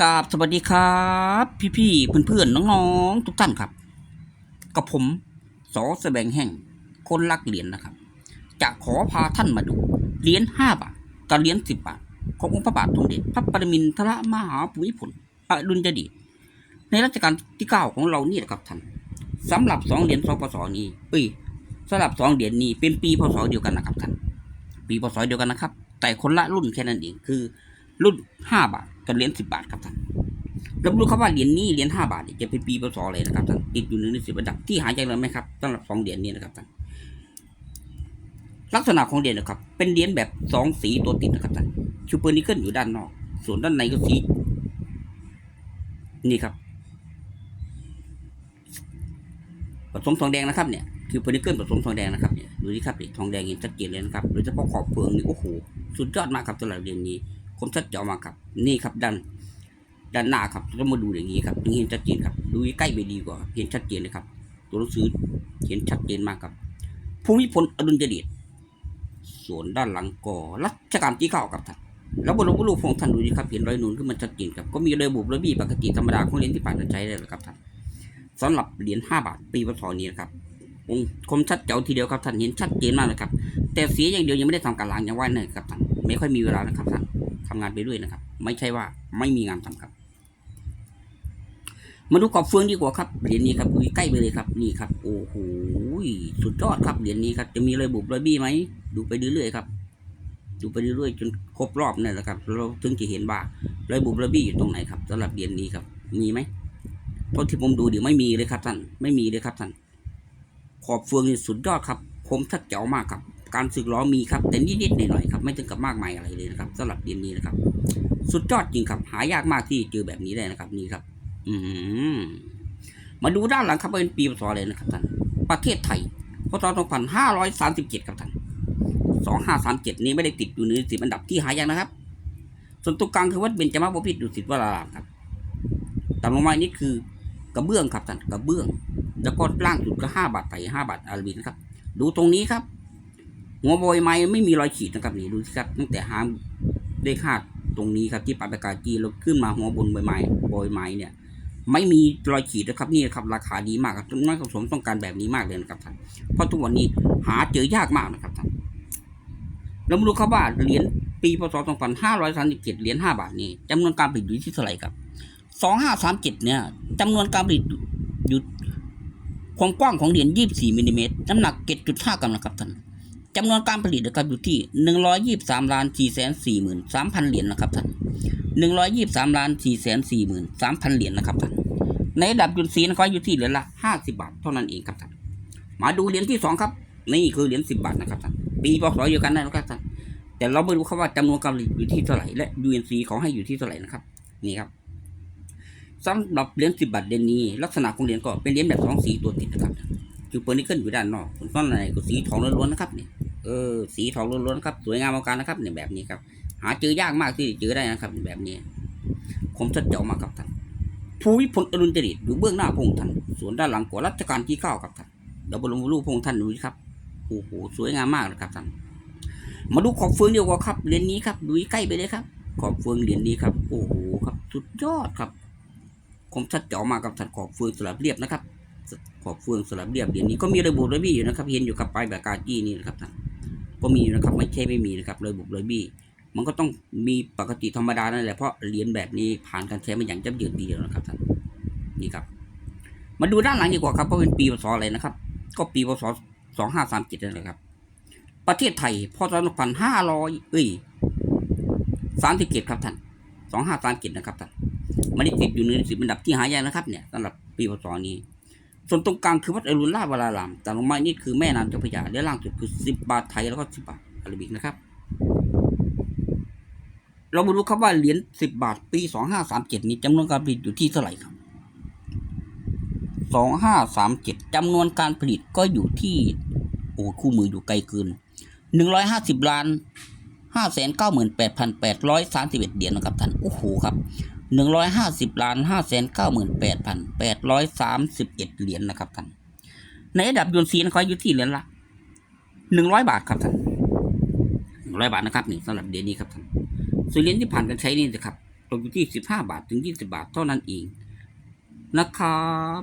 กราบสวัสดีครับ พี่ๆเพื่อนๆน้องๆ ทุกท่านครับ กับผมสอแสบงแห่ง คนรักเหรียญนะครับ จะขอพาท่านมาดูเหรียญห้าบาทกับเหรียญสิบบาท ขององค์พระบาทสมเด็จพระปรมินทรมหาภูมิพลอดุลยเดชในรัชกาลที่เก้าของเรานี่แหละครับท่านสำหรับสองเหรียญสปสนี้เอ้ยสำหรับสองเหรียญนี้เป็นปีพศเดียวกันนะครับท่านปีพศเดียวกันนะครับ แต่คนละรุ่นแค่นั้นเองคือ รุ่นห้าบาทกับเหรียญสิบบาทครับท่านเรารู้ครับว่าเหรียญนี้เหรียญห้าบาทจะเป็นปีพศอะไรนะครับท่านติดอยู่ในสิบอันดับที่หายากเลยไหมครับสำหรับสองเหรียญนี้นะครับท่านลักษณะของเหรียญนะครับ เป็นเหรียญแบบสองสีตัวติดนะครับท่านชูเปอร์นิเกิลอยู่ด้านนอก ส่วนด้านในก็สีนี่ครับผสมทองแดงนะครับเนี่ยคือเพอร์นิเกิลผสมทองแดงนะครับเนี่ยดูนี่ครับทองแดงเห็นชัดเจนเลยนะครับโดยเฉพาะขอบเฟืองนี่โอ้โหสุดยอดมากครับสำหรับเหรียญนี้ คมชัดเจาะมากครับ นี่ครับด้านด้านหน้าครับเรามาดูอย่างนี้ครับถึงเห็นชัดเจนครับ ดูใกล้ไปดีกว่า เห็นชัดเจนเลยครับ ตัวหนังสือเห็นชัดเจนมากครับภูมิพลอดุลยเดชส่วนด้านหลังก็รัชกาลที่เก้าครับท่านแล้วบนรูปของท่านดูดีครับเห็นรอยนูนขึ้นมาชัดเจนครับก็มีรอยบุบรอยบี้ปกติธรรมดาของเหรียญที่ผ่านการใช้เลยครับท่านสำหรับเหรียญห้าบาทปีพศนี้นะครับองค์คมชัดเจ๋วทีเดียวครับท่านเห็นชัดเจนมากเลยครับ แต่เสียอย่างเดียวยังไม่ได้ทำการล้างยังว่าเนี่ยครับท่านไม่ค่อยมีเวลานะครับท่าน ทำงานไปด้วยนะครับ ไม่ใช่ว่าไม่มีงานทำครับ มาดูกรอบเฟืองดีกว่าครับเหรียญนี้ครับดูใกล้ไปเลยครับนี่ครับ โอ้โหสุดยอดครับเหรียญนี้ครับ จะมีรอยบุบรอยบี้ไหมดูไปเรื่อยๆครับดูไปเรื่อยๆจนครบรอบนั่นแหละครับเราถึงจะเห็นว่ารอยบุบรอยบี้อยู่ตรงไหนครับสำหรับเหรียญนี้ครับ มีไหมเพราะที่ผมดูเดี๋ยวไม่มีเลยครับท่านไม่มีเลยครับท่านขอบเฟืองนี่สุดยอดครับคมชัดเจ๋วมากครับ การสึกล้อมีครับ แต่นิดๆหน่อยๆครับ ไม่ถึงกับมากมายอะไรเลยนะครับสำหรับเหรียญนี้นะครับ สุดยอดจริงครับ หายากมากที่เจอแบบนี้ได้นะครับ นี่ครับ อืมาดูด้านหลังครับเป็นปีพศเลยนะครับท่านประเทศไทยพศ2537ครับท่าน2537 นี้ไม่ได้ติดอยู่ในสิบอันดับที่หายากนะครับ ส่วนตรงกลางคือวัดเบญจมาบพิตรดุสิตวรารามครับต่ำลงมานี่คือกระเบื้องครับท่านกระเบื้อง แล้วก็ล่างสุดก็ห้าบาทไทยห้าบาทอาราบินะครับ ดูตรงนี้ครับ หัวโบยไม้ไม่มีรอยขีดนะครับนี่ดูสิครับตั้งแต่หางเลขห้าตรงนี้ครับที่ปาปากาจีเราขึ้นมาหัวบนใบไม้โบยไม้เนี่ย ไม่มีรอยขีดนะครับนี่ครับราคาดีมากครับนักสะสมต้องการแบบนี้มากเลยนะครับท่านเพราะทุกวันนี้หาเจอยากมากนะครับท่านเรามาดูครับว่าเหรียญปีพศ2537เหรียญ5บาทนี่จำนวนการผลิตอยู่ที่เท่าไหร่ครับ2537เนี่ยจำนวนการผลิตอยู่ความกว้างของเหรียญ24มิลลิเมตรน้ำหนัก7.5กรัมนะครับท่าน จำนวนการผลิตนะครับอยู่ที่หนึ่งร้อยยี่สามล้านสี่แสนสี่หมื่นสามพันเหรียญนะครับท่านหนึ่งร้อยยี่สามล้านสี่แสนสี่หมื่นสามพันเหรียญนะครับท่านในระดับยุนซีนะครับอยู่ที่เหรียญละห้าสิบาทเท่านั้นเองครับท่านมาดูเหรียญที่สองครับ นี่คือเหรียญสิบบาทนะครับท่านปีพศเดียวกันนะครับท่านแต่เราไม่รู้ครับว่าจำนวนการผลิตอยู่ที่เท่าไหร่และ UNC เขาให้อยู่ที่เท่าไหร่นะครับนี่ครับสำหรับเหรียญสิบบาทเดนนี้ ลักษณะของเหรียญก็เป็นเหรียญแบบสองสีตัวติดนะครับจูเปอร์นิเกิลอยู่ด้านนอกส่วนด้านในก็สีทองล้วนๆนะครับเนี่ย เออสีทองล้วนๆครับสวยงามเอาการนะครับเนี่ยแบบนี้ครับ หาเจอยากมากที่จะเจอได้นะครับ แบบนี้คมชัดเจ๋วมากครับท่านภูวิพลอรุณจริตอยู่เบื้องหน้าพงท่านส่วนด้านหลังของรัชกาลที่เก้าครับท่านเดี๋ยวบรมรูปพงท่านดูสิครับโอ้โหสวยงามมากเลยครับท่านมาดูขอบเฟืองเดียวกันครับเหรียญนี้ครับดูใกล้ไปเลยครับ ขอบเฟืองเหรียญนี้ครับ โอ้โหครับสุดยอดครับคมชัดเจ๋วมากครับท่านขอบเฟืองสลับเรียบนะครับขอบเฟืองสลับเรียบเหรียญนี้ก็มีระบุระบี้อยู่นะครับเห็นอยู่กับปลายแบบกาจี้นี่นะครับท่าน ก็มีนะครับไม่ใช่ไม่มีนะครับเลยบุกเลยบี้มันก็ต้องมีปกติธรรมดานั่นแหละเพราะเหรียญแบบนี้ผ่านการใช้มาอย่างจับยืดดีแล้วนะครับท่านนี่ครับ มาดูด้านหลังดีกว่าครับเพราะเป็นปีพศอะไรนะครับ ก็ปีพศสองห้าสามเจ็ดนั่นแหละครับ ประเทศไทยพศสองพันห้าร้อยเอ้ยสามสิบเจ็ดครับท่านสองห้าสามเจ็ดนะครับท่านไม่ได้ติดอยู่ในสิบอันดับที่หายากนะครับเนี่ยสำหรับปีพศนี้ ส่วนตรงกลางคือวัดอรุณราชวรารามแต่ลงมานี่คือแม่น้ำเจ้าพระยาและล่างสุดคือสิบบาทไทยแล้วก็สิบบาทอาราบิกนะครับ เรามาดูครับว่าเหรียญสิบบาทปีสองห้าสามเจ็ดนี้จำนวนการผลิตอยู่ที่เท่าไหร่ครับสองห้าสามเจ็ดจำนวนการผลิตก็อยู่ที่โอ้คู่มืออยู่ไกลเกินหนึ่งร้อยห้าสิบล้านห้าแสนเก้าหมื่นแปดพันแปดร้อยสามสิบเอ็ดเหรียญนะครับท่าน โอ้โหครับ หนึ่งร้อยห้าสิบล้านห้าแสนเก้าหมื่นแปดพันแปดร้อยสามสิบเอ็ดเหรียญนะครับท่าน ในระดับยูนซีนะครับอยู่ที่เหรียญละหนึ่งร้อยบาทครับท่านหนึ่งร้อยบาทนะครับนี่สำหรับเหรียญนี้ครับท่านส่วนเหรียญที่ผ่านการใช้นี่นะครับตกอยู่ที่สิบห้าบาทถึงยี่สิบาทเท่านั้นเองนะครับ